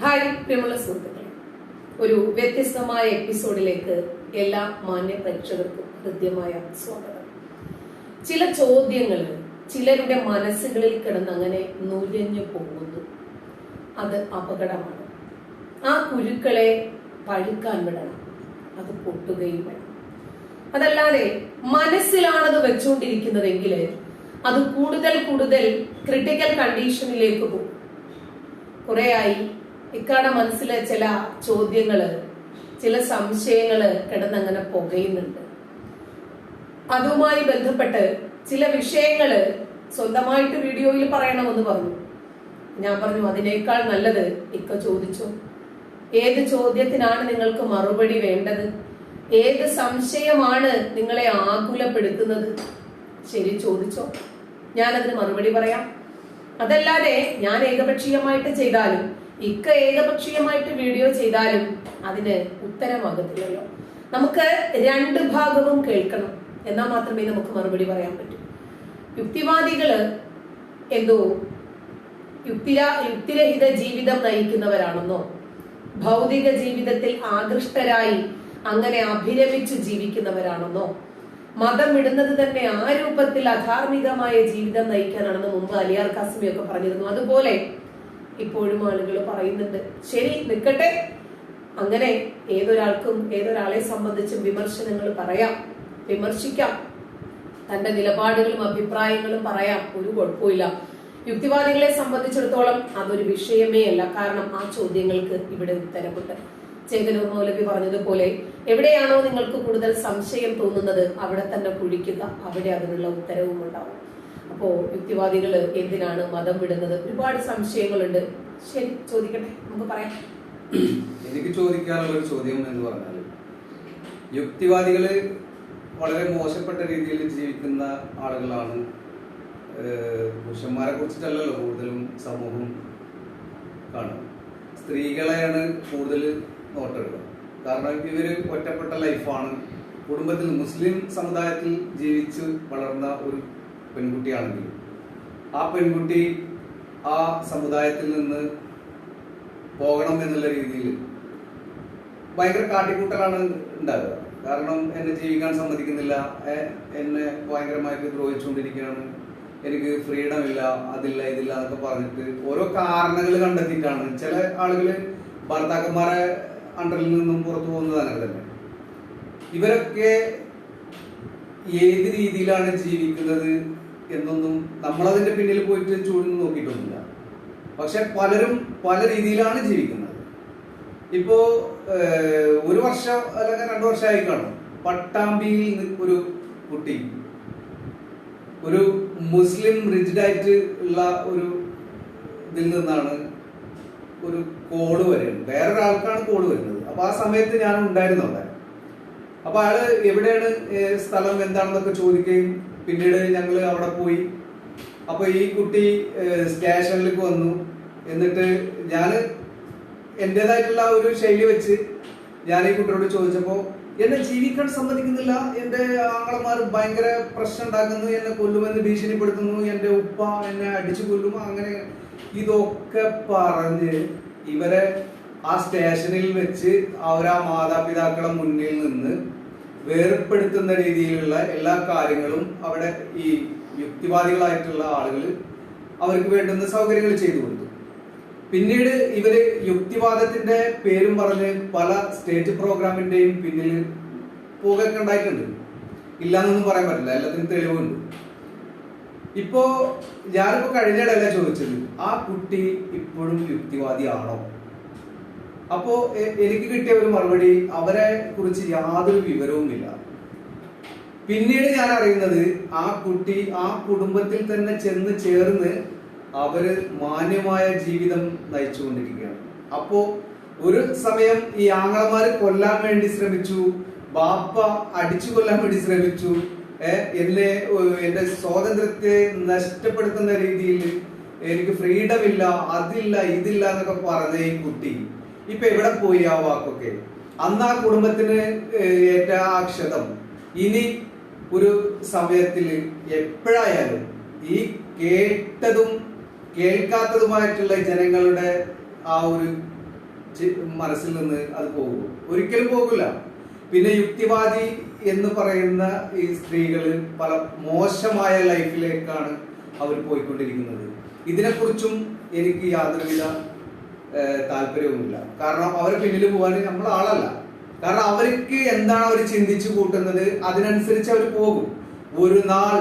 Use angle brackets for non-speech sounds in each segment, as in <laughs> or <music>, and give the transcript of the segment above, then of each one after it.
Hi പ്രിയമുള്ള സുഹൃത്തുക്കളെ. ഒരു വ്യത്യസ്തമായ എപ്പിസോഡിലേക്ക് എല്ലാ മാന്യ പ്രേക്ഷകർക്കും ഹൃദ്യമായ സ്വാഗതം. ചില ചോദ്യങ്ങൾ ചിലരുടെ മനസ്സുകളിൽ കിടന്ന് അങ്ങനെ നുരഞ്ഞു പോകുന്നു. അത് അപകടമാണ്. ആ കുരുക്കളെ പഴുക്കാൻ വിടണം. അത് പൊട്ടുകയും വേണം. അതല്ലാതെ മനസ്സിലാണത് വെച്ചുകൊണ്ടിരിക്കുന്നതെങ്കിൽ അത് കൂടുതൽ കൂടുതൽ ക്രിട്ടിക്കൽ കണ്ടീഷനിലേക്ക് പോകും. കുറേയായി ഇക്കാടെ മനസ്സിലെ ചില ചോദ്യങ്ങൾ ചില സംശയങ്ങൾ കിടന്നങ്ങനെ പുകയുന്നുണ്ട്. അതുമായി ബന്ധപ്പെട്ട് ചില വിഷയങ്ങൾ സ്വന്തമായിട്ട് വീഡിയോയിൽ പറയണമെന്ന് പറഞ്ഞു. ഞാൻ പറഞ്ഞു അതിനേക്കാൾ നല്ലത് ഇക്ക ചോദിച്ചു. ഏത് ചോദ്യത്തിനാണ് നിങ്ങൾക്ക് മറുപടി വേണ്ടത്? ഏത് സംശയമാണ് നിങ്ങളെ ആകുലപ്പെടുത്തുന്നത്? ശരി ചോദിച്ചോ. ഞാനതിന് മറുപടി പറയാം. അതല്ലാതെ ഞാൻ ഏകപക്ഷീയമായിട്ട് ചെയ്താലും ഇക്ക ഏകപക്ഷീയമായിട്ട് വീഡിയോ ചെയ്താലും അതിന് ഉത്തരമാകത്തില്ലല്ലോ നമുക്ക് രണ്ട് ഭാഗവും കേൾക്കണം. എന്നാൽ മാത്രമേ നമുക്ക് മറുപടി പറയാൻ പറ്റൂ. യുക്തിവാദികൾ എന്തോ യുക്തിര യുക്തിരഹിത ജീവിതം നയിക്കുന്നവരാണെന്നോ ഭൗതിക ജീവിതത്തിൽ ആകൃഷ്ടരായി അങ്ങനെ അഭിരമിച്ചു ജീവിക്കുന്നവരാണെന്നോ മതം ഇടുന്നത് തന്നെ ആ രൂപത്തിൽ അധാർമികമായ ജീവിതം നയിക്കാനാണെന്ന് മുമ്പ് അലിയാർ കാസിമി ഒക്കെ പറഞ്ഞിരുന്നു. അതുപോലെ ഇപ്പോഴും ആളുകൾ പറയുന്നുണ്ട്. ശരി നിൽക്കട്ടെ. അങ്ങനെ ഏതൊരാൾക്കും ഏതൊരാളെ സംബന്ധിച്ചും വിമർശനങ്ങൾ പറയാം വിമർശിക്കാം. തന്റെ നിലപാടുകളും അഭിപ്രായങ്ങളും പറയാം. ഒരു കുഴപ്പമില്ല യുക്തിവാദികളെ സംബന്ധിച്ചിടത്തോളം അതൊരു വിഷയമേ അല്ല. കാരണം ആ ചോദ്യങ്ങൾക്ക് ഇവിടെ ഉത്തരമുണ്ട്. ചേതനൂർ മൗലവി പറഞ്ഞതുപോലെ എവിടെയാണോ നിങ്ങൾക്ക് കൂടുതൽ സംശയം തോന്നുന്നത് അവിടെ തന്നെ കുഴിക്കുക. അവിടെ അതിനുള്ള ഉത്തരവും ഉണ്ടാവും അപ്പോ യുക്തിവാദികൾ എന്തിനാണ് മതം വിടുന്നത്? ഒരുപാട് സംശയങ്ങളുണ്ട്. ശരി ചോദിക്കട്ടെ. നമുക്ക് പറയാം. എനിക്ക് ചോദിക്കാനുള്ള ഒരു ചോദ്യം എന്ന് പറഞ്ഞാൽ യുക്തിവാദികൾ വളരെ മോശപ്പെട്ട രീതിയിൽ ജീവിക്കുന്ന ആളുകളാണ് പുരുഷന്മാരെ കുറിച്ചിട്ടല്ലല്ലോ കൂടുതലും സമൂഹം കാണും സ്ത്രീകളെയാണ് കൂടുതൽ നോട്ടെടുക്കുക. കാരണം ഇവർ ഒറ്റപ്പെട്ട ലൈഫാണ് കുടുംബത്തിൽ മുസ്ലിം സമുദായത്തിൽ ജീവിച്ച് വളർന്ന ഒരു പെൺകുട്ടിയാണെങ്കിൽ ആ പെൺകുട്ടി ആ സമുദായത്തിൽ നിന്ന് പോകണം എന്നുള്ള രീതിയിൽ ഭയങ്കര കാട്ടിക്കൂട്ടലാണ് ഉണ്ടാകുക കാരണം എന്നെ ജീവിക്കാൻ സമ്മതിക്കുന്നില്ല. എന്നെ ഭയങ്കരമായിട്ട് ദ്രോഹിച്ചുകൊണ്ടിരിക്കുകയാണ്. എനിക്ക് ഫ്രീഡം ഇല്ല അതില്ല ഇതില്ല എന്നൊക്കെ പറഞ്ഞിട്ട് ഓരോ കാരണങ്ങൾ കണ്ടെത്തിയിട്ടാണ്. ചില ആളുകൾ ഭർത്താക്കന്മാരെ അണ്ടറിൽ നിന്നും പുറത്തു പോകുന്നത് അങ്ങനെ തന്നെ. ഇവരൊക്കെ ഏത് രീതിയിലാണ് ജീവിക്കുന്നത്? എന്നൊന്നും നമ്മളതിന്റെ പിന്നിൽ പോയിട്ട് ചൂഴ്ന്ന് നോക്കിയിട്ടൊന്നുമില്ല. പക്ഷെ പലരും പല രീതിയിലാണ് ജീവിക്കുന്നത്. ഇപ്പോ ഒരു വർഷം അല്ലെങ്കിൽ രണ്ടു വർഷമായി കാണും പട്ടാമ്പിയിൽ ഒരു കുട്ടി ഒരു മുസ്ലിം റിജിഡായിട്ട് ഉള്ള ഒരു ഇതിൽ നിന്നാണ് ഒരു കോൾ വരുന്നത്. വേറൊരാൾക്കാണ് കോൾ വരുന്നത്. അപ്പൊ ആ സമയത്ത് ഞാൻ ഉണ്ടായിരുന്നു അവിടെ. അപ്പൊ അയാൾ എവിടെയാണ് സ്ഥലം എന്താണെന്നൊക്കെ ചോദിക്കുകയും പിന്നീട് ഞങ്ങൾ അവിടെ പോയി. അപ്പോൾ ഈ കുട്ടി സ്റ്റേഷനിലേക്ക് വന്നു. എന്നിട്ട് ഞാൻ എന്റേതായിട്ടുള്ള ഒരു ശൈലി വെച്ച് ഞാൻ ഈ കുട്ടിയോട് ചോദിച്ചപ്പോൾ എന്നെ ജീവിക്കാൻ സമ്മതിക്കുന്നില്ല. എന്റെ ആങ്ങളമാർ ഭയങ്കര പ്രശ്നം ഉണ്ടാക്കുന്നു. എന്നെ കൊല്ലുമെന്ന് ഭീഷണിപ്പെടുത്തുന്നു. എന്റെ ഉപ്പ എന്നെ അടിച്ചു കൊല്ലും. അങ്ങനെ ഇതൊക്കെ പറഞ്ഞ് ഇവരെ ആ സ്റ്റേഷനിൽ വെച്ച് അവരാ മാതാപിതാക്കളെ മുന്നിൽ നിന്ന് വേർപ്പെടുത്തുന്ന രീതിയിലുള്ള എല്ലാ കാര്യങ്ങളും അവിടെ ഈ യുക്തിവാദികളായിട്ടുള്ള ആളുകൾ അവർക്ക് വേണ്ടുന്ന സൗകര്യങ്ങൾ ചെയ്തു കൊടുത്തു. പിന്നീട് ഇവർ യുക്തിവാദത്തിന്റെ പേരും പറഞ്ഞ് പല സ്റ്റേറ്റ് പ്രോഗ്രാമിന്റെയും പിന്നിൽ പോകൊക്കെ ഉണ്ടായിട്ടുണ്ട്. ഇല്ലാന്നൊന്നും പറയാൻ പറ്റില്ല എല്ലാത്തിനും തെളിവുണ്ട്. ഇപ്പോ ഞാനിപ്പോ കഴിഞ്ഞിടല്ല ചോദിച്ചത് ആ കുട്ടി ഇപ്പോഴും യുക്തിവാദിയാണോ? അപ്പോ എനിക്ക് കിട്ടിയ ഒരു മറുപടി അവരെ കുറിച്ച് യാതൊരു വിവരവുമില്ല. പിന്നീട് ഞാൻ അറിയുന്നത് ആ കുട്ടി ആ കുടുംബത്തിൽ തന്നെ ചെന്ന് ചേർന്ന് അവർ മാന്യമായ ജീവിതം നയിച്ചുകൊണ്ടിരിക്കുകയാണ്. അപ്പോ ഒരു സമയം ഈ ആങ്ങളമാര് കൊല്ലാൻ വേണ്ടി ശ്രമിച്ചു ബാപ്പ അടിച്ചു കൊല്ലാൻ വേണ്ടി ശ്രമിച്ചു എന്നെ എന്റെ സ്വാതന്ത്ര്യത്തെ നഷ്ടപ്പെടുത്തുന്ന രീതിയിൽ എനിക്ക് ഫ്രീഡം ഇല്ല അതില്ല ഇതില്ല എന്നൊക്കെ പറഞ്ഞ ഈ കുട്ടി. ഇപ്പൊ എവിടെ പോയി ആ വാക്കൊക്കെ? അന്ന് ആ കുടുംബത്തിന് ഏറ്റ ആ ക്ഷതം ഇനി ഒരു സമയത്തിൽ എപ്പോഴായാലും ഈ കേട്ടതും കേൾക്കാത്തതുമായിട്ടുള്ള ജനങ്ങളുടെ ആ ഒരു മനസ്സിൽ നിന്ന് അത് പോകും. ഒരിക്കലും പോകില്ല. പിന്നെ യുക്തിവാദി എന്ന് പറയുന്ന ഈ സ്ത്രീകൾ പല മോശമായ ലൈഫിലേക്കാണ് അവർ പോയിക്കൊണ്ടിരിക്കുന്നത്. ഇതിനെക്കുറിച്ചും എനിക്ക് യാതൊരുവിധ താല്പര്യവുമില്ല കാരണം അവരെ പിന്നിൽ പോകാൻ നമ്മൾ ആളല്ല. കാരണം അവർക്ക് എന്താണ് അവർ ചിന്തിച്ചു കൂട്ടുന്നത്? അതിനനുസരിച്ച് അവർ പോകും. ഒരു നാൾ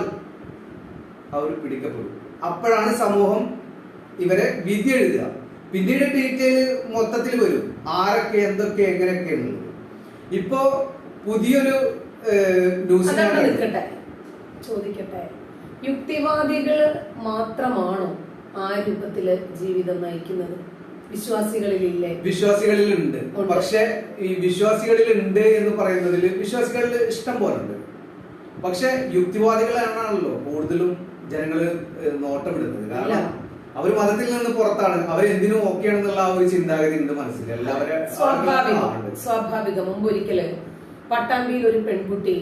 അവർ പിടിക്കപ്പെടും. അപ്പോഴാണ് സമൂഹം ഇവരെ വിധി എഴുതുക. പിന്നീട് ഡീറ്റെയിൽ മൊത്തത്തിൽ വരും. ആരൊക്കെ എന്തൊക്കെ എങ്ങനെയൊക്കെ എന്നുള്ളത് ഇപ്പോ പുതിയൊരു ന്യൂസ് ചോദിക്കട്ടെ. യുക്തിവാദികൾ മാത്രമാണോ ആ രൂപത്തിൽ ജീവിതം നയിക്കുന്നത്? വിശ്വാസികളിലില്ലേ? വിശ്വാസികളിൽ ഉണ്ട്. ഉണ്ട്. പക്ഷെ ഈ വിശ്വാസികളിലുണ്ട് എന്ന് പറയുന്നതിൽ വിശ്വാസികളിൽ ഇഷ്ടം പോലെ ഉണ്ട് പക്ഷെ യുക്തിവാദികളാണല്ലോ കൂടുതലും ജനങ്ങൾ നോട്ടമിടുന്നത്. കാരണം അവർ മതത്തിൽ നിന്ന് പുറത്താണ്. അവർ എന്തിനും ഓക്കെ ആണെന്നുള്ള ആ ഒരു ചിന്താഗതി ഉണ്ട് മനസ്സിൽ. എല്ലാവരും സ്വാഭാവികം. സ്വാഭാവികം. മുമ്പൊരിക്കൽ പട്ടാമ്പിയിൽ ഒരു പെൺകുട്ടി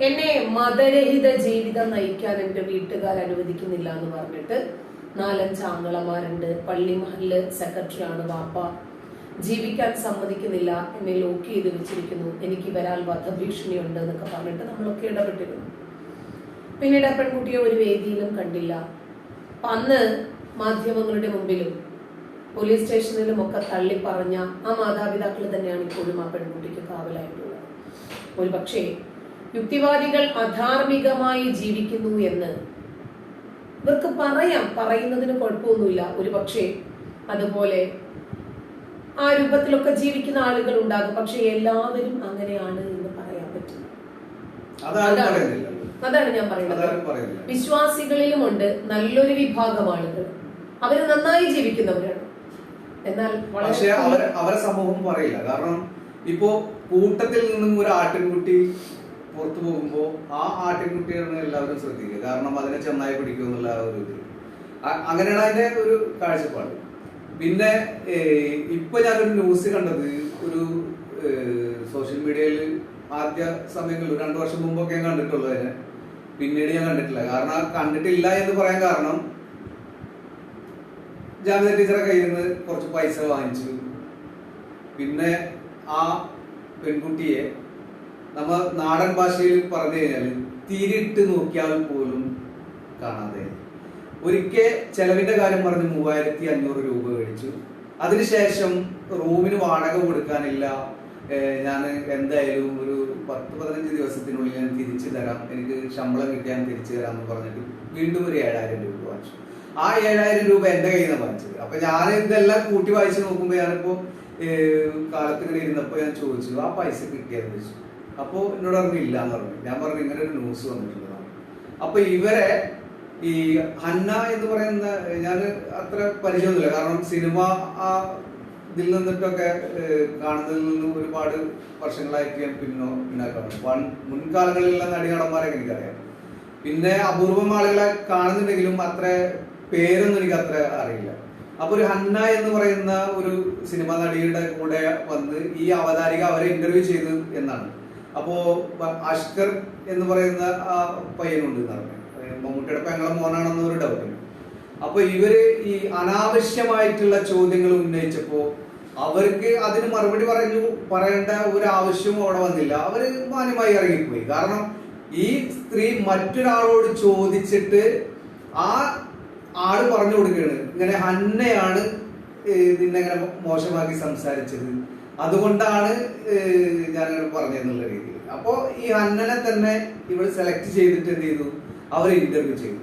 എന്നെ മതരഹിത ജീവിതം നയിക്കാൻ എന്റെ വീട്ടുകാർ അനുവദിക്കുന്നില്ല എന്ന് പറഞ്ഞിട്ട് നാലഞ്ച് ആങ്ങളമാരുണ്ട്. പള്ളി മഹല്ല് സെക്രട്ടറി ആണ് വാപ്പ. ജീവിക്കാൻ സമ്മതിക്കുന്നില്ല എന്നെ ലോക്ക് ചെയ്ത് വെച്ചിരിക്കുന്നു. എനിക്ക് വരാൽ വധഭീഷണിയുണ്ട് എന്നൊക്കെ പറഞ്ഞിട്ട് നമ്മളൊക്കെ ഇടപെട്ടിരുന്നു. പിന്നീട് ആ പെൺകുട്ടിയെ ഒരു വേദിയിലും കണ്ടില്ല. അന്ന് മാധ്യമങ്ങളുടെ മുമ്പിലും പോലീസ് സ്റ്റേഷനിലും ഒക്കെ തള്ളി പറഞ്ഞ ആ മാതാപിതാക്കൾ തന്നെയാണ് ഇപ്പോഴും ആ പെൺകുട്ടിക്ക് കാവലായിട്ടുള്ളത്. ഒരു പക്ഷേ യുക്തിവാദികൾ അധാർമികമായി ജീവിക്കുന്നു എന്ന് ഇവർക്ക് പറയാം പറയുന്നതിന് കുഴപ്പമൊന്നുമില്ല. ഒരു പക്ഷേ അതുപോലെ ആ രൂപത്തിലൊക്കെ ജീവിക്കുന്ന ആളുകൾ ഉണ്ടാകും. പക്ഷെ എല്ലാവരും അങ്ങനെയാണ് എന്ന് പറയാൻ പറ്റും. അതാണ്. ഞാൻ പറയുന്നത്. പറയുന്നില്ല. വിശ്വാസികളിലുമുണ്ട് നല്ലൊരു വിഭാഗം ആളുകൾ അവർ നന്നായി ജീവിക്കുന്നവരാണ്. എന്നാൽ പക്ഷേ അവരെ സമൂഹം പറയില്ല. കാരണം ഇപ്പോ കൂട്ടത്തിൽ നിന്നും ഒരു ആട്ടിൻകുട്ടി പുറത്തു പോകുമ്പോൾ ആ ആട്ടിൻകുട്ടിയാണ് എല്ലാവരും ശ്രദ്ധിക്കുക. കാരണം അതിനെ ചെന്നായി പിടിക്കും എന്നുള്ള ആ ഒരു ഇത്. അങ്ങനെയാണ് അതിന്റെ ഒരു കാഴ്ചപ്പാട്. പിന്നെ ഇപ്പൊ ഞാനൊരു ന്യൂസ് കണ്ടത്. ഒരു സോഷ്യൽ മീഡിയയിൽ ആദ്യ സമയങ്ങളിൽ രണ്ടു വർഷം മുമ്പൊക്കെ ഞാൻ കണ്ടിട്ടുള്ളൂ അതിനെ പിന്നീട് ഞാൻ കണ്ടിട്ടില്ല. കാരണം കണ്ടിട്ടില്ല എന്ന് പറയാൻ കാരണം ജാമ്യ ടീച്ചറെ കയ്യിൽ നിന്ന് കുറച്ച് പൈസ വാങ്ങിച്ചു. പിന്നെ ആ പെൺകുട്ടിയെ നമ്മ നാടൻ ഭാഷയിൽ പറഞ്ഞു കഴിഞ്ഞാൽ തിരിട്ട് നോക്കിയാൽ പോലും കാണാതെ. ഒരിക്കൽ ചെലവിന്റെ കാര്യം പറഞ്ഞ് മൂവായിരത്തി അഞ്ഞൂറ് രൂപ മേടിച്ചു. അതിനുശേഷം റൂമിന് വാടക കൊടുക്കാനില്ല. ഞാൻ എന്തായാലും ഒരു പത്ത് പതിനഞ്ച് ദിവസത്തിനുള്ളിൽ ഞാൻ തിരിച്ചു തരാം. എനിക്ക് ശമ്പളം കിട്ടിയാൽ തിരിച്ചു തരാം എന്ന് പറഞ്ഞിട്ട് വീണ്ടും ഒരു ഏഴായിരം രൂപ വാങ്ങിച്ചു. ആ ഏഴായിരം രൂപ എന്റെ കയ്യിൽ നിന്ന് വാങ്ങിച്ചത്. അപ്പൊ ഞാൻ ഇതെല്ലാം കൂട്ടി വായിച്ച് നോക്കുമ്പോൾ ഞാനിപ്പോ കാലത്ത് ഇരുന്നപ്പോ ഞാൻ ചോദിച്ചു ആ പൈസ കിട്ടിയെന്ന് ചോദിച്ചു അപ്പോ എന്നോട് പറഞ്ഞു എന്ന് പറഞ്ഞു. ഞാൻ പറഞ്ഞു ഇങ്ങനെ ഒരു ന്യൂസ് വന്നിട്ടുള്ളതാണ് അപ്പൊ ഇവരെ ഈ ഹന്ന എന്ന് പറയുന്ന ഞാൻ അത്ര പരിചയമൊന്നുമില്ല. കാരണം സിനിമ ആ ഇതിൽ നിന്നിട്ടൊക്കെ കാണുന്നതിൽ നിന്നും ഒരുപാട് വർഷങ്ങളായിട്ട് ഞാൻ പിന്നോ പിന്നാക്കാണ് വൺ മുൻകാലങ്ങളിലുള്ള നടിനടന്മാരൊക്കെ എനിക്കറിയാം. പിന്നെ അപൂർവം ആളുകളെ കാണുന്നുണ്ടെങ്കിലും അത്ര പേരൊന്നും എനിക്ക് അത്ര അറിയില്ല. അപ്പൊ ഒരു ഹന്ന എന്ന് പറയുന്ന ഒരു സിനിമ നടിയുടെ കൂടെ വന്ന് ഈ അവതാരിക അവരെ ഇന്റർവ്യൂ ചെയ്തു എന്നാണ്. അപ്പോ അഷ്കർ എന്ന് പറയുന്ന ആ പയ്യനുണ്ട്. മമ്മൂട്ടിയുടെ പെങ്ങളെ മോനാണെന്ന് ഒരു ഡൗട്ട് അപ്പൊ ഇവർ ഈ അനാവശ്യമായിട്ടുള്ള ചോദ്യങ്ങൾ ഉന്നയിച്ചപ്പോ അവർക്ക് അതിന് മറുപടി പറഞ്ഞു പറയേണ്ട ഒരു ആവശ്യവും അവിടെ വന്നില്ല. അവർ മാന്യമായി ഇറങ്ങിപ്പോയി. കാരണം ഈ സ്ത്രീ മറ്റൊരാളോട് ചോദിച്ചിട്ട് ആ ആൾ പറഞ്ഞു കൊടുക്കുകയാണ്. ഇങ്ങനെ ഹന്നയാണ് ഇതിനെ ഇങ്ങനെ മോശമാക്കി സംസാരിച്ചത്. അതുകൊണ്ടാണ് ഞാൻ പറഞ്ഞെന്നുള്ള രീതിയിൽ. അപ്പോ ഈ ഹന്നനെ തന്നെ ഇവൾ സെലക്ട് ചെയ്തിട്ട് എന്ത് ചെയ്തു? അവർ ഇന്റർവ്യൂ ചെയ്തു.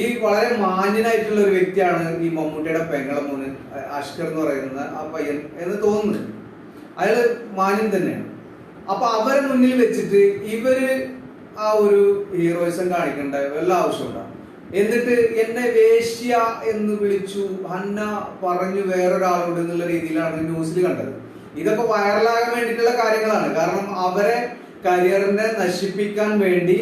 ഈ വളരെ മാന്യനായിട്ടുള്ള ഒരു വ്യക്തിയാണ് ഈ മമ്മൂട്ടിയുടെ പെങ്ങളെ മോന് അഷ്കർ എന്ന് പറയുന്ന ആ പയ്യൻ എന്ന് തോന്നുന്നു. അയാൾ മാന്യൻ തന്നെയാണ്. അപ്പൊ അവരെ മുന്നിൽ വെച്ചിട്ട് ഇവർ ആ ഒരു ഹീറോയിസം കാണിക്കേണ്ട വല്ല ആവശ്യമുണ്ടാവും എന്നിട്ട് എന്നെ വേശ്യ എന്ന് വിളിച്ചു ഹന്ന പറഞ്ഞു വേറൊരാളോട് എന്നുള്ള രീതിയിലാണ് ന്യൂസിൽ കണ്ടത്. ഇതൊക്കെ വൈറലാകാൻ വേണ്ടിയിട്ടുള്ള കാര്യങ്ങളാണ്. കാരണം അവരെ കരിയറിനെ നശിപ്പിക്കാൻ വേണ്ടി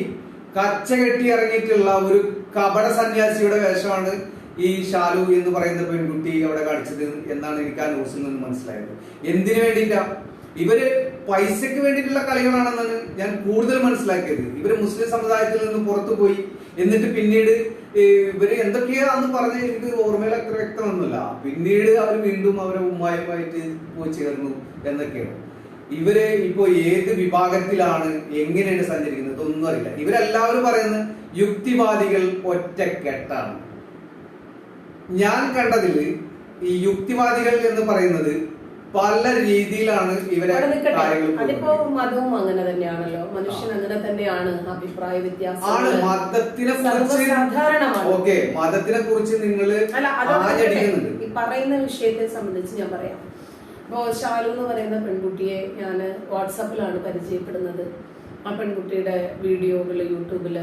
കച്ച കെട്ടി ഇറങ്ങിയിട്ടുള്ള ഒരു കപട സന്യാസിയുടെ വേഷമാണ് ഈ ഷാലു എന്ന് പറയുന്ന പെൺകുട്ടി അവിടെ കാണിച്ചത് എന്നാണ് എനിക്ക് ആ ന്യൂസിൽ നിന്ന് മനസ്സിലായത്. എന്തിനു വേണ്ടിയിട്ടാ? ഇവർ പൈസക്ക് വേണ്ടിയിട്ടുള്ള കളികളാണെന്നാണ് ഞാൻ കൂടുതൽ മനസ്സിലാക്കിയത്. ഇവർ മുസ്ലിം സമുദായത്തിൽ നിന്ന് പുറത്തു പോയി എന്നിട്ട് പിന്നീട് ഇവർ ഇവർ എന്തൊക്കെയാന്ന് പറഞ്ഞ എനിക്ക് ഓർമ്മയിൽ അത്ര വ്യക്തമൊന്നുമില്ല. പിന്നീട് അവർ വീണ്ടും അവരെ ഉമ്മായുമായിട്ട് പോയി ചേർന്നു എന്നൊക്കെയാണ്. ഇവർ ഇപ്പോ ഏത് വിഭാഗത്തിലാണ് എങ്ങനെയാണ് സഞ്ചരിക്കുന്നത് ഇതൊന്നും അറിയില്ല. ഇവരെല്ലാവരും പറയുന്നത് യുക്തിവാദികൾ ഒറ്റക്കെട്ടാണ്. ഞാൻ കണ്ടതിൽ ഈ യുക്തിവാദികൾ എന്ന് പറയുന്നത് പല രീതിയിലാണ് ഇവരെ അതിപ്പോ. മതവും അങ്ങനെ തന്നെയാണല്ലോ. മനുഷ്യൻ അങ്ങനെ തന്നെയാണ് അഭിപ്രായ ആണ് വ്യത്യാസം മതത്തിനെ കുറിച്ച് സർവസാധാരണമാണ്. ഓക്കെ മതത്തിനെ കുറിച്ച് നിങ്ങൾ ഈ പറയുന്ന വിഷയത്തെ സംബന്ധിച്ച് ഞാൻ പറയാം. ഇപ്പോ ഷാലു എന്ന് പറയുന്ന പെൺകുട്ടിയെ ഞാൻ വാട്സാപ്പിലാണ് പരിചയപ്പെടുന്നത്. ആ പെൺകുട്ടിയുടെ വീഡിയോകൾ യൂട്യൂബിൽ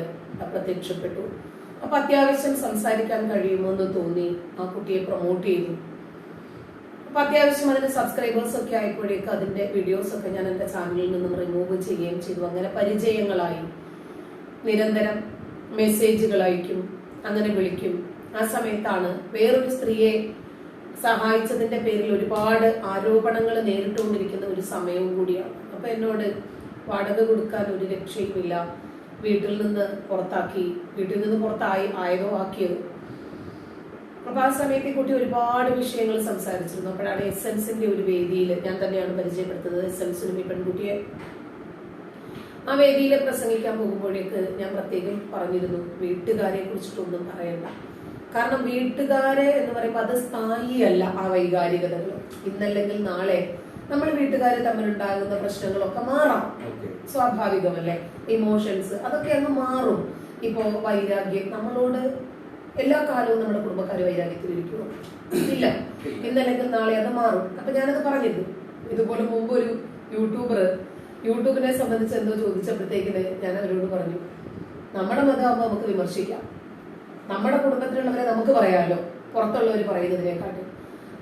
പ്രത്യക്ഷപ്പെട്ടു. അപ്പൊ അത്യാവശ്യം സംസാരിക്കാൻ കഴിയുമോ എന്ന് തോന്നി. ആ കുട്ടിയെ പ്രൊമോട്ട് ചെയ്തു. അപ്പൊ അത്യാവശ്യം അതിന്റെ സബ്സ്ക്രൈബേഴ്സ് ഒക്കെ ആയപ്പോഴേക്ക് അതിന്റെ വീഡിയോസ് ഒക്കെ ഞാൻ എന്റെ ചാനലിൽ നിന്നും റിമൂവ് ചെയ്യുകയും ചെയ്തു. അങ്ങനെ പരിചയങ്ങളായി. നിരന്തരം മെസ്സേജുകൾ അയക്കും അങ്ങനെ വിളിക്കും. ആ സമയത്താണ് വേറൊരു സ്ത്രീയെ സഹായിച്ചതിന്റെ പേരിൽ ഒരുപാട് ആരോപണങ്ങൾ നേരിട്ടുകൊണ്ടിരിക്കുന്ന ഒരു സമയവും കൂടിയാണ്. അപ്പൊ എന്നോട് വാടക കൊടുക്കാൻ ഒരു രക്ഷയുമില്ല. വീട്ടിൽ നിന്ന് പുറത്താക്കി വീട്ടിൽ നിന്ന് പുറത്തായി ആയതോ അപ്പൊ ആ സമയത്ത് കുട്ടി ഒരുപാട് വിഷയങ്ങൾ സംസാരിച്ചിരുന്നു. അപ്പോഴാണ് എസെൻസിന്റെ ഒരു വേദിയിൽ ഞാൻ തന്നെയാണ് പരിചയപ്പെടുത്തുന്നത് എസെൻസിനും ഈ പെൺകുട്ടിയെ ആ വേദിയിൽ പ്രസംഗിക്കാൻ പോകുമ്പോഴേക്ക് ഞാൻ പ്രത്യേകം പറഞ്ഞിരുന്നു വീട്ടുകാരെ കുറിച്ചിട്ടൊന്നും പറയണ്ട. കാരണം വീട്ടുകാരെ എന്ന് പറയുമ്പോൾ അത് സ്ഥായിയല്ല ആ വൈകാരികതകൾ. ഇന്നല്ലെങ്കിൽ നാളെ നമ്മൾ വീട്ടുകാർ തമ്മിലുണ്ടാകുന്ന പ്രശ്നങ്ങളൊക്കെ മാറാം. സ്വാഭാവികമല്ലേ? ഇമോഷൻസ് അതൊക്കെ അങ്ങ് മാറും. ഇപ്പോ വൈരാഗ്യം നമ്മളോട് എല്ലാ കാലവും നമ്മുടെ കുടുംബക്കാർ വൈരാഗ്യത്തിൽ ഇരിക്കുമോ ഇല്ല. ഇന്നല്ലെങ്കിൽ നാളെ അത് മാറും. അപ്പൊ ഞാനത് പറഞ്ഞിരുന്നു. ഇതുപോലെ മുമ്പ് ഒരു യൂട്യൂബർ യൂട്യൂബിനെ സംബന്ധിച്ച് എന്തോ ചോദിച്ചപ്പോഴത്തേക്കിന് ഞാൻ അവരോട് പറഞ്ഞു നമ്മുടെ മതമാകുമ്പോൾ നമുക്ക് വിമർശിക്കാം. നമ്മുടെ കുടുംബത്തിലുള്ളവരെ നമുക്ക് പറയാമല്ലോ പുറത്തുള്ളവർ പറയുന്നതിനെക്കാട്ടും.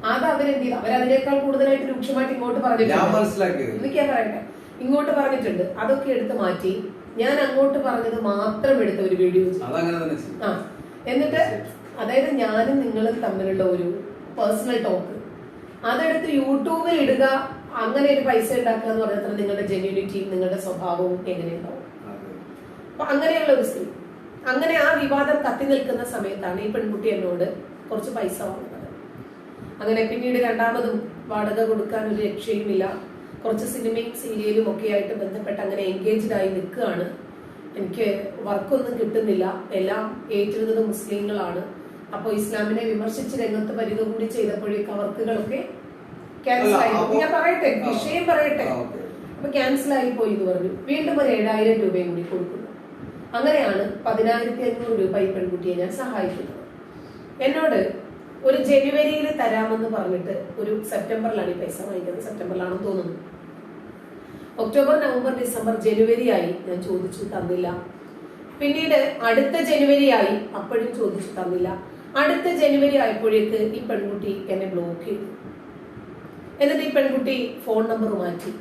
അത് അവരെന്ത് ചെയ്തു? അവരതിനേക്കാൾ കൂടുതലായിട്ട് രൂക്ഷമായിട്ട് ഇങ്ങോട്ട് പറഞ്ഞിട്ടുണ്ട്. മനസ്സിലാക്കിയത്. എനിക്ക് ഞാൻ പറയട്ടെ. ഇങ്ങോട്ട് പറഞ്ഞിട്ടുണ്ട്. അതൊക്കെ എടുത്ത് മാറ്റി ഞാൻ അങ്ങോട്ട് പറഞ്ഞത് മാത്രം എടുത്ത ഒരു വീഡിയോ ആ. എന്നിട്ട് അതായത് ഞാനും നിങ്ങളും തമ്മിലുള്ള ഒരു പേഴ്സണൽ ടോക്ക് അതെടുത്ത് യൂട്യൂബിൽ ഇടുക അങ്ങനെ ഒരു പൈസ ഉണ്ടാക്കുക എന്ന് പറഞ്ഞാൽ നിങ്ങളുടെ ജെന്യൂനിറ്റിയും നിങ്ങളുടെ സ്വഭാവവും എങ്ങനെയുണ്ടാവും. അപ്പൊ അങ്ങനെയുള്ള ഒരു സ്ത്രീ അങ്ങനെ ആ വിവാദം കത്തി നിൽക്കുന്ന സമയത്താണ് ഈ പെൺകുട്ടി എന്നോട് കുറച്ച് പൈസ വാങ്ങുന്നത്. അങ്ങനെ പിന്നീട് രണ്ടാമതും വാടക കൊടുക്കാൻ ഒരു രക്ഷയുമില്ല. കുറച്ച് സിനിമയും സീരിയലും ഒക്കെ ആയിട്ട് ബന്ധപ്പെട്ട് അങ്ങനെ എൻഗേജ്ഡ് ആയി നിൽക്കുകയാണ്. എനിക്ക് വർക്കൊന്നും കിട്ടുന്നില്ല. എല്ലാം ഏറ്റെടുത്തത് മുസ്ലിങ്ങളാണ്. അപ്പോൾ ഇസ്ലാമിനെ വിമർശിച്ച് രംഗത്ത് കൂടി ചെയ്തപ്പോഴേക്ക് അവർക്കുകളൊക്കെ വർക്കുകളൊക്കെ ക്യാൻസൽ ആയി. ഞാൻ പറയട്ടെ വിഷയം പറയട്ടെ. അപ്പൊ ക്യാൻസൽ ആയി പോയി എന്ന് പറഞ്ഞു. വീണ്ടും ഒരു ഏഴായിരം രൂപയും കൂടി കൊടുക്കുന്നു. അങ്ങനെയാണ് പതിനായിരത്തി അഞ്ഞൂറ് രൂപ ഈ പെൺകുട്ടിയെ ഞാൻ സഹായിക്കുന്നത്. എന്നോട് ഒരു ജനുവരിയിൽ തരാമെന്ന് പറഞ്ഞിട്ട് ഒരു സെപ്റ്റംബറിലാണ് ഈ പൈസ വാങ്ങിക്കുന്നത്. സെപ്റ്റംബറിലാണെന്ന് തോന്നുന്നു. ഒക്ടോബർ നവംബർ ഡിസംബർ ജനുവരി ആയി ഞാൻ ചോദിച്ചു തന്നില്ല. പിന്നീട് അടുത്ത ജനുവരി ആയി അപ്പോഴും ചോദിച്ചു തന്നില്ല. അടുത്ത ജനുവരി ആയപ്പോഴേക്ക് ഈ പെൺകുട്ടി എന്നെ ബ്ലോക്ക് ചെയ്തു. എന്നിട്ട് ഈ പെൺകുട്ടി ഫോൺ നമ്പർ മാറ്റി.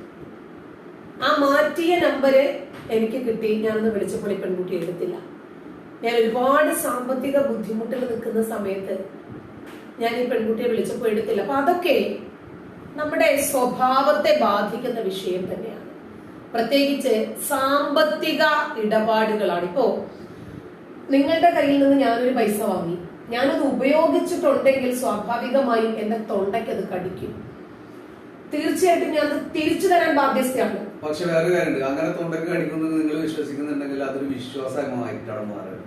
ആ മാറ്റിയ നമ്പര് എനിക്ക് കിട്ടി. ഞാനൊന്ന് വിളിച്ചപ്പോൾ ഈ പെൺകുട്ടി എടുത്തില്ല. ഞാൻ ഒരുപാട് സാമ്പത്തിക ബുദ്ധിമുട്ടിൽ നിൽക്കുന്ന സമയത്ത് ഞാൻ ഈ പെൺകുട്ടിയെ വിളിച്ചപ്പോൾ എടുത്തില്ല. അപ്പൊ അതൊക്കെ നമ്മുടെ സ്വഭാവത്തെ ബാധിക്കുന്ന വിഷയം തന്നെയാണ്. പ്രത്യേകിച്ച് സാമ്പത്തിക ഇടപാടുകളാണ്. ഇപ്പോ നിങ്ങളുടെ കയ്യിൽ നിന്ന് ഞാനൊരു പൈസ വാങ്ങി. ഞാനത് ഉപയോഗിച്ചിട്ടുണ്ടെങ്കിൽ സ്വാഭാവികമായും എന്റെ തൊണ്ടയ്ക്ക് അത് കടിക്കും. തീർച്ചയായിട്ടും ഞാൻ അത് തിരിച്ചു തരാൻ ബാധ്യസ്ഥയാണ്. പക്ഷെ വേറെ കാര്യമുണ്ട്. അങ്ങനെ തൊണ്ടയ്ക്ക് കടിക്കുന്നത് നിങ്ങൾ വിശ്വസിക്കുന്നുണ്ടെങ്കിൽ അതൊരു വിശ്വാസമായിട്ടാണ് മാറുന്നത്.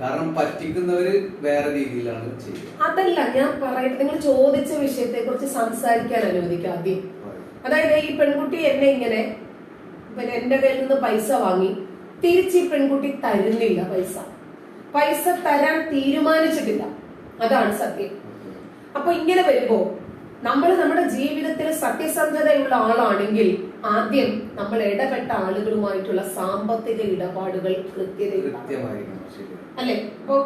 കാരണം പറ്റിക്കുന്നവര് വേറെ രീതിയിലാണ് അതല്ല ഞാൻ പറയട്ടെ. നിങ്ങൾ ചോദിച്ച വിഷയത്തെ കുറിച്ച് സംസാരിക്കാൻ അനുവദിക്കാം ആദ്യം. അതായത് ഈ പെൺകുട്ടി എന്നെ ഇങ്ങനെ പിന്നെ എന്റെ കയ്യിൽ നിന്ന് പൈസ വാങ്ങി തിരിച്ച് ഈ പെൺകുട്ടി തരുന്നില്ല പൈസ. പൈസ തരാൻ തീരുമാനിച്ചിട്ടില്ല. അതാണ് സത്യം. അപ്പൊ ഇങ്ങനെ വരുമ്പോ നമ്മൾ നമ്മുടെ ജീവിതത്തിൽ സത്യസന്ധതയുള്ള ആളാണെങ്കിൽ ആദ്യം നമ്മൾ ഇടപെട്ട ആളുകളുമായിട്ടുള്ള സാമ്പത്തിക ഇടപാടുകൾ കൃത്യതയുള്ള അല്ലെ? ഇപ്പൊ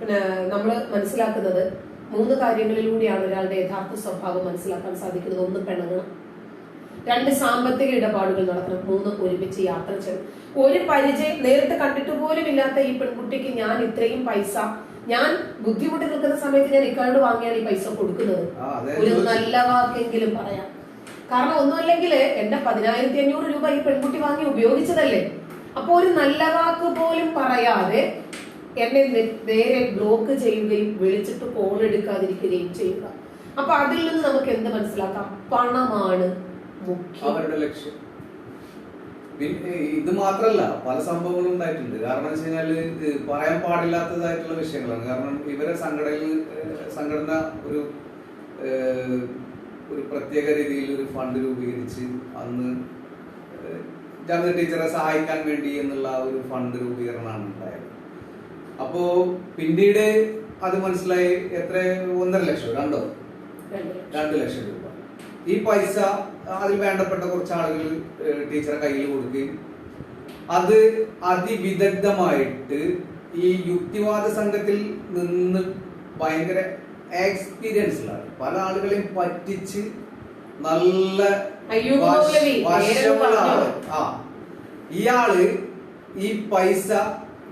പിന്നെ നമ്മൾ മനസ്സിലാക്കുന്നത് മൂന്ന് കാര്യങ്ങളിലൂടെയാണ് ഒരാളുടെ യഥാർത്ഥ സ്വഭാവം മനസ്സിലാക്കാൻ സാധിക്കുന്നത്. ഒന്ന് പിണങ്ങണം രണ്ട് സാമ്പത്തിക ഇടപാടുകൾ നടത്തണം. മൂന്ന് ഒരുമിച്ച് യാത്ര ചെയ്യണം. ഒരു പരിചയം നേരിട്ട് കണ്ടിട്ട് പോലും ഇല്ലാത്ത ഈ പെൺകുട്ടിക്ക് ഞാൻ ഇത്രയും പൈസ ഞാൻ ബുദ്ധിമുട്ടി നിൽക്കുന്ന സമയത്ത് ഞാൻ ഇക്കാരോട് വാങ്ങിയാണ് ഈ പൈസ കൊടുക്കുന്നത്. ഒരു. നല്ല വാക്കെങ്കിലും പറയാം. കാരണം ഒന്നുമല്ലെങ്കിൽ എന്റെ പതിനായിരത്തി അഞ്ഞൂറ് രൂപ ഈ പെൺകുട്ടി വാങ്ങി ഉപയോഗിച്ചതല്ലേ? അപ്പൊ ഒരു നല്ല വാക്ക് പോലും പറയാതെ എന്നെ നേരെ ബ്ലോക്ക് ചെയ്യുകയും വിളിച്ചിട്ട് കോൾ എടുക്കാതിരിക്കുകയും ചെയ്യുക. അപ്പൊ അതിൽ നിന്ന് നമുക്ക് എന്ത് മനസ്സിലാക്കാം? പണമാണ്. അവരുടെ ലക്ഷ്യം. പിന്നെ ഇത് മാത്രല്ല പല സംഭവങ്ങളും ഉണ്ടായിട്ടുണ്ട്. കാരണം വെച്ച് കഴിഞ്ഞാൽ പറയാൻ പാടില്ലാത്തതായിട്ടുള്ള വിഷയങ്ങളാണ്. കാരണം ഇവരെ സംഘടനയിൽ സംഘടന ഒരു ഒരു പ്രത്യേക രീതിയിൽ ഒരു ഫണ്ട് രൂപീകരിച്ച് അന്ന് ജനത ജാമ്യ ടീച്ചറെ സഹായിക്കാൻ വേണ്ടി എന്നുള്ള ഒരു ഫണ്ട് രൂപീകരണമാണ് ഉണ്ടായത്. അപ്പോ പിന്നീട് അത് മനസ്സിലായി എത്ര? ഒന്നര ലക്ഷം രണ്ടോ. രണ്ട് ലക്ഷം രൂപ. ഈ പൈസ അതിൽ വേണ്ടപ്പെട്ട കുറച്ച് ആളുകൾ ടീച്ചറെ കയ്യിൽ കൊടുക്കുകയും അത് അതിവിദഗ്ധമായിട്ട് ഈ യുക്തിവാദ സംഘത്തിൽ നിന്ന് ഭയങ്കര എക്സ്പീരിയൻസ് ഉള്ള പല ആളുകളെയും പറ്റിച്ച് നല്ല വശമുള്ള ആൾ. ആ. ഇയാൾ ഈ പൈസ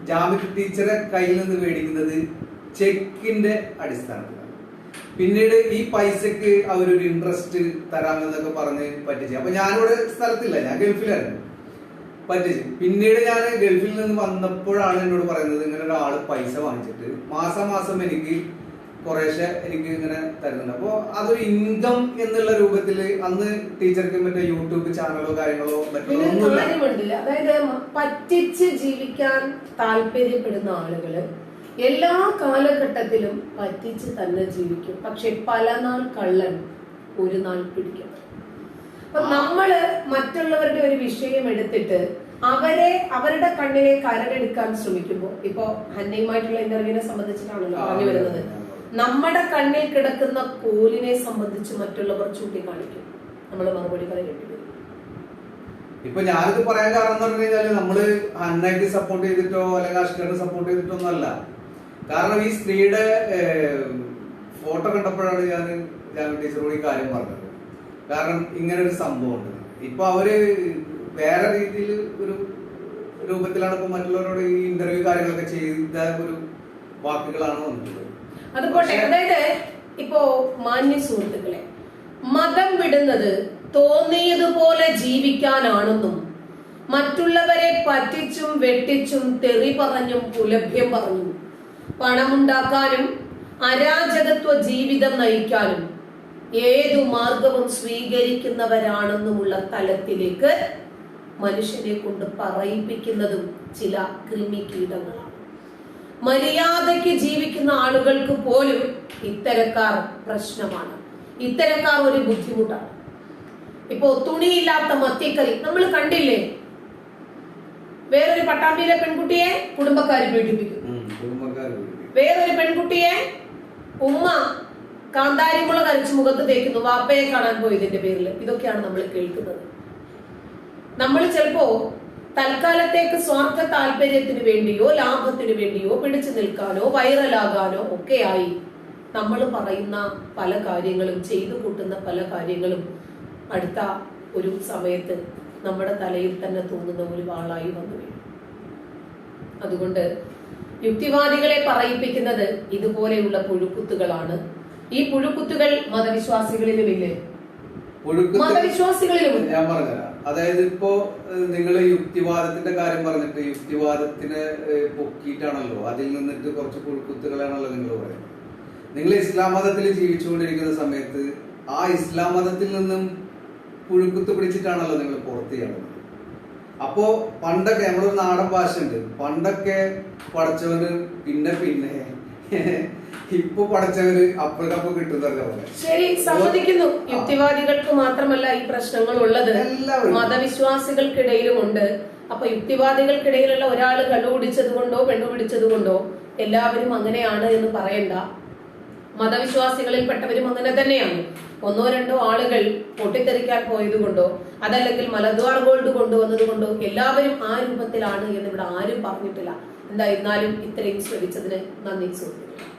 ജാമ്യ ടീച്ചറെ കയ്യിൽ നിന്ന് മേടിക്കുന്നത് ചെക്കിന്റെ അടിസ്ഥാനത്തിലാണ് പിന്നീട് ഈ പൈസക്ക് അവരൊരു ഇൻട്രസ്റ്റ് തരാമെന്നൊക്കെ പറഞ്ഞ് പറ്റിച്ച് അപ്പൊ ഞാനിവിടെ സ്ഥലത്തില്ല ഞാൻ ഗൾഫിലായിരുന്നു. പറ്റിച്ച് പിന്നീട് ഞാൻ ഗൾഫിൽ നിന്ന് വന്നപ്പോഴാണ് എന്നോട് പറയുന്നത് ഇങ്ങനെ ഒരാൾ പൈസ വാങ്ങിച്ചിട്ട് മാസം മാസം എനിക്ക് കുറേശ്ശെ എനിക്ക് ഇങ്ങനെ തരുന്നുണ്ട്. അപ്പോൾ അതൊരു ഇൻകം എന്നുള്ള രൂപത്തിൽ അന്ന് ടീച്ചർക്ക് മറ്റേ യൂട്യൂബ് ചാനലോ കാര്യങ്ങളോ മറ്റുള്ള പിന്നെ ഒരു ഒന്നുമില്ല. കാര്യമുണ്ട് അതായത് പറ്റിച്ച് ജീവിക്കാൻ താല്പര്യപ്പെടുന്ന ആളുകൾ എല്ലാ കാലഘട്ടത്തിലും പറ്റിച്ച് തന്നെ ജീവിക്കും. പക്ഷെ പല നാൾ കള്ളൻ ഒരു നാൾ പിടിക്കും. അപ്പൊ നമ്മൾ മറ്റുള്ളവരുടെ ഒരു വിഷയം എടുത്തിട്ട് അവരെ അവരുടെ കണ്ണിനെ കരടെടുക്കാൻ ശ്രമിക്കുമ്പോൾ ഇപ്പോ ഹന്നയുമായിട്ടുള്ള ഇന്റർവ്യൂവിനെ സംബന്ധിച്ചിട്ടാണല്ലോ പറഞ്ഞു വരുന്നത്. നമ്മുടെ കണ്ണിൽ കിടക്കുന്ന കോലിനെ സംബന്ധിച്ച് മറ്റുള്ളവർ ചൂണ്ടിക്കാണിക്കും. നമ്മൾ മറുപടി പറയേണ്ടി വരും ഇപ്പൊ ഞാനിത് പറയാൻ കാരണം എന്ന് പറഞ്ഞു കഴിഞ്ഞാൽ നമ്മൾ അന്നയ്ക്ക് സപ്പോർട്ട് ചെയ്തിട്ടോ അല്ലെങ്കിൽ അഷ്കറിനെ സപ്പോർട്ട് ചെയ്തിട്ടോ ഒന്നല്ല കാരണം ഈ സ്ത്രീയുടെ ഫോട്ടോ കണ്ടപ്പോഴാണ് ഞാൻ ഞാൻ ടീച്ചറോട് ഈ കാര്യം പറഞ്ഞത്. കാരണം ഇങ്ങനെ ഒരു സംഭവം ഉണ്ട് ഇപ്പൊ അവർ വേറെ രീതിയിൽ ഒരു രൂപത്തിലാണ് ഇപ്പൊ മറ്റുള്ളവരോട് ഈ ഇന്റർവ്യൂ കാര്യങ്ങളൊക്കെ ചെയ്ത ഒരു വാക്കുകളാണ് വന്നത്. അതായത് ഇപ്പോ മാന്യ സുഹൃത്തുക്കളെ മതം വിടുന്നത് തോന്നിയതുപോലെ ജീവിക്കാനാണെന്നും മറ്റുള്ളവരെ പറ്റിച്ചും വെട്ടിച്ചും തെറി പറഞ്ഞും പുലഭ്യം പറഞ്ഞും പണമുണ്ടാക്കാനും അരാജകത്വ ജീവിതം നയിക്കാനും ഏതു മാർഗവും സ്വീകരിക്കുന്നവരാണെന്നുമുള്ള തലത്തിലേക്ക് മനുഷ്യനെ കൊണ്ട് പറയിപ്പിക്കുന്നതും ചില കൃമികീടങ്ങളാണ്. മര്യാദയ്ക്ക് ജീവിക്കുന്ന ആളുകൾക്ക് പോലും ഇത്തരക്കാർ പ്രശ്നമാണ്. ഇത്തരക്കാർ ഒരു ബുദ്ധിമുട്ടാണ്. ഇപ്പോ തുണിയില്ലാത്ത മത്തിക്കറി നമ്മൾ കണ്ടില്ലേ? വേറൊരു പട്ടാമ്പിയിലെ പെൺകുട്ടിയെ കുടുംബക്കാർ പീഡിപ്പിക്കും വേറൊരു പെൺകുട്ടിയെ ഉമ്മ കാന്താരിമുള കരച്ച് മുഖത്ത് തേക്കുന്നു. വാപ്പയെ കാണാൻ പോയതിന്റെ പേരിൽ ഇതൊക്കെയാണ് നമ്മൾ കേൾക്കുന്നത്. നമ്മൾ ചിലപ്പോ തൽക്കാലത്തേക്ക് സ്വാർത്ഥ താല്പര്യത്തിന് വേണ്ടിയോ ലാഭത്തിന് വേണ്ടിയോ പിടിച്ചു നിൽക്കാനോ വൈറലാകാനോ ഒക്കെയായി നമ്മൾ പറയുന്ന പല കാര്യങ്ങളും ചെയ്തു കൂട്ടുന്ന പല കാര്യങ്ങളും അടുത്ത ഒരു സമയത്ത് നമ്മുടെ തലയിൽ തന്നെ തോന്നുന്ന ഒരു വാളായി വന്നു അതുകൊണ്ട് യുക്തിവാദികളെ പറയിപ്പിക്കുന്നത് ഇതുപോലെയുള്ള പുഴുക്കുത്തുകളാണ്. ഈ പുഴുക്കുത്തുകൾ മതവിശ്വാസികളിലുമില്ലേ? മതവിശ്വാസികളിലും ഞാൻ പറഞ്ഞുതരാം. അതായത് ഇപ്പോ നിങ്ങൾ യുക്തിവാദത്തിന്റെ കാര്യം പറഞ്ഞിട്ട് യുക്തിവാദത്തിന് പൊക്കിയിട്ടാണല്ലോ. അതിൽ നിന്നിട്ട് കുറച്ച് പുഴുക്കുത്തുകളാണല്ലോ നിങ്ങൾ പറയുന്നത്. നിങ്ങൾ ഇസ്ലാം മതത്തിൽ ജീവിച്ചുകൊണ്ടിരിക്കുന്ന സമയത്ത് ആ ഇസ്ലാം മതത്തിൽ നിന്നും പുഴുക്കുത്ത് പിടിച്ചിട്ടാണല്ലോ നിങ്ങൾ പുറത്ത് ചെയ്യണത് അപ്പോ പണ്ടൊക്കെ നമ്മളൊരു നാടൻ ഭാഷ ഉണ്ട് പണ്ടൊക്കെ പഠിച്ചവര് പിന്നെ പിന്നെ <laughs> ഇപ്പൊ പഠിച്ചവര് അപ്പോഴപ്പോ കിട്ടുന്നല്ല ശരി സമ്മതിക്കുന്നു. യുക്തിവാദികൾക്ക് മാത്രമല്ല ഈ പ്രശ്നങ്ങൾ ഉള്ളത് മതവിശ്വാസികൾക്കിടയിലും ഉണ്ട് അപ്പൊ യുക്തിവാദികൾക്കിടയിലുള്ള ഒരാൾ കണ്ടുപിടിച്ചത് കൊണ്ടോ പെണ്ണുപിടിച്ചത് കൊണ്ടോ എല്ലാവരും അങ്ങനെയാണ് എന്ന് പറയണ്ട. മതവിശ്വാസികളിൽപ്പെട്ടവരും അങ്ങനെ തന്നെയാണ്. ഒന്നോ രണ്ടോ ആളുകൾ പൊട്ടിത്തെറിക്കാൻ പോയത് കൊണ്ടോ അതല്ലെങ്കിൽ മലദ്വാർ ഗോൾഡ് കൊണ്ടുവന്നതുകൊണ്ടോ എല്ലാവരും ആ രൂപത്തിലാണ് എന്ന് ഇവിടെ ആരും പറഞ്ഞിട്ടില്ല. എന്തായിരുന്നാലും ഇത്രയും ശ്രമിച്ചതിന് നന്ദി സുഹൃത്തുക്കളെ.